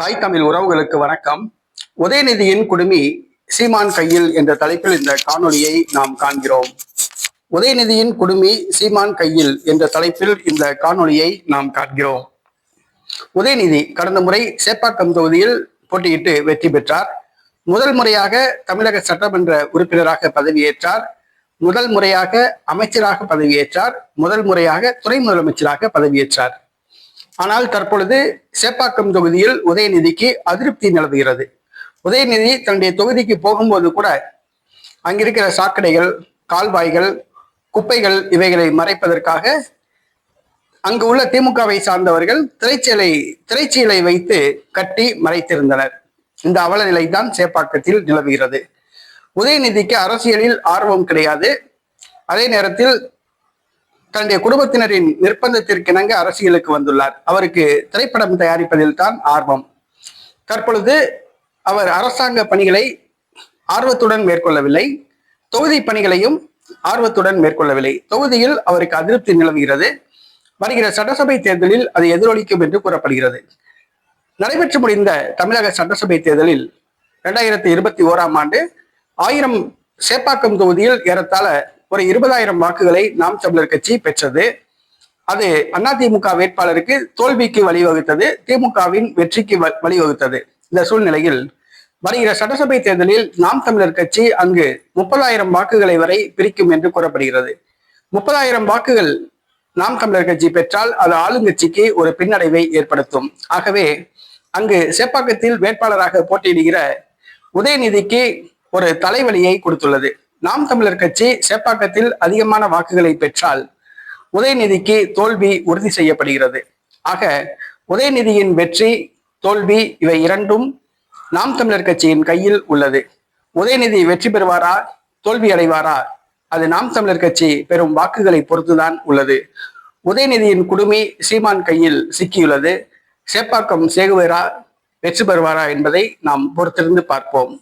தாய் தமிழ் உறவுகளுக்கு வணக்கம். உதயநிதியின் குடுமி சீமான் கையில் என்ற தலைப்பில் இந்த காணொலியை நாம் காண்கிறோம். உதயநிதியின் குடுமி சீமான் கையில் என்ற தலைப்பில் இந்த காணொலியை நாம் காண்கிறோம். உதயநிதி கடந்த முறை சேப்பாக்கம் தொகுதியில் போட்டியிட்டு வெற்றி பெற்றார். முதல் முறையாக தமிழக சட்டமன்ற உறுப்பினராக பதவியேற்றார். முதல் முறையாக அமைச்சராக பதவியேற்றார். முதல் முறையாக துணை முதலமைச்சராக பதவியேற்றார். ஆனால் தற்பொழுது சேப்பாக்கம் தொகுதியில் உதயநிதிக்கு அதிருப்தி நிலவுகிறது. உதயநிதி தன்னுடைய தொகுதிக்கு போகும்போது கூட அங்கிருக்கிற சாக்கடைகள் கால்வாய்கள் குப்பைகள் இவைகளை மறைப்பதற்காக அங்கு உள்ள திமுகவை சார்ந்தவர்கள் திரைச்சீலை திரைச்சீலை வைத்து கட்டி மறைத்திருந்தனர். இந்த அவல நிலைதான் சேப்பாக்கத்தில் நிலவுகிறது. உதயநிதிக்கு அரசியலில் ஆர்வம் கிடையாது. அதே நேரத்தில் தன்னுடைய குடும்பத்தினரின் நிர்பந்தத்திற்கிணங்க அரசியலுக்கு வந்துள்ளார். அவருக்கு திரைப்படம் தயாரிப்பதில் தான் ஆர்வம். தற்பொழுது அவர் அரசாங்க பணிகளை ஆர்வத்துடன் மேற்கொள்ளவில்லை. தொகுதி பணிகளையும் ஆர்வத்துடன் மேற்கொள்ளவில்லை. தொகுதியில் அவருக்கு அதிருப்தி நிலவுகிறது. வருகிற சட்டசபை தேர்தலில் அது எதிரொலிக்கும் என்று கூறப்படுகிறது. நடைபெற்று முடிந்த தமிழக சட்டசபை தேர்தலில் இரண்டாயிரத்தி இருபத்தி ஓராம் ஆண்டு ஆயிரம் சேப்பாக்கம் தொகுதியில் ஏறத்தாழ ஒரு இருபதாயிரம் வாக்குகளை நாம் தமிழர் கட்சி பெற்றது. அது அதிமுக வேட்பாளருக்கு தோல்விக்கு வழிவகுத்தது திமுகவின் வெற்றிக்கு வ- வழிவகுத்தது. இந்த சூழ்நிலையில் வருகிற சட்டசபை தேர்தலில் நாம் தமிழர் கட்சி அங்கு முப்பதாயிரம் வாக்குகளை வரை பிரிக்கும் என்று கூறப்படுகிறது. முப்பதாயிரம் வாக்குகள் நாம் தமிழர் கட்சி பெற்றால் அது ஆளுங்கட்சிக்கு ஒரு பின்னடைவை ஏற்படுத்தும். ஆகவே அங்கு சேப்பாக்கத்தில் வேட்பாளராக போட்டியிடுகிற உதயநிதிக்கு ஒரு தலைவலியை கொடுத்துள்ளது. நாம் தமிழர் கட்சி சேப்பாக்கத்தில் அதிகமான வாக்குகளை பெற்றால் உதயநிதிக்கு தோல்வி உறுதி செய்யப்படுகிறது. ஆக உதயநிதியின் வெற்றி தோல்வி இவை இரண்டும் நாம் தமிழர் கட்சியின் கையில் உள்ளது. உதயநிதி வெற்றி பெறுவாரா தோல்வி அடைவாரா? அது நாம் தமிழர் கட்சி பெறும் வாக்குகளை பொறுத்துதான் உள்ளது. உதயநிதியின் குடுமி சீமான் கையில் சிக்கியுள்ளது. சேப்பாக்கம் சேகுவேரா வெற்றி பெறுவாரா என்பதை நாம் பொறுத்திருந்து பார்ப்போம்.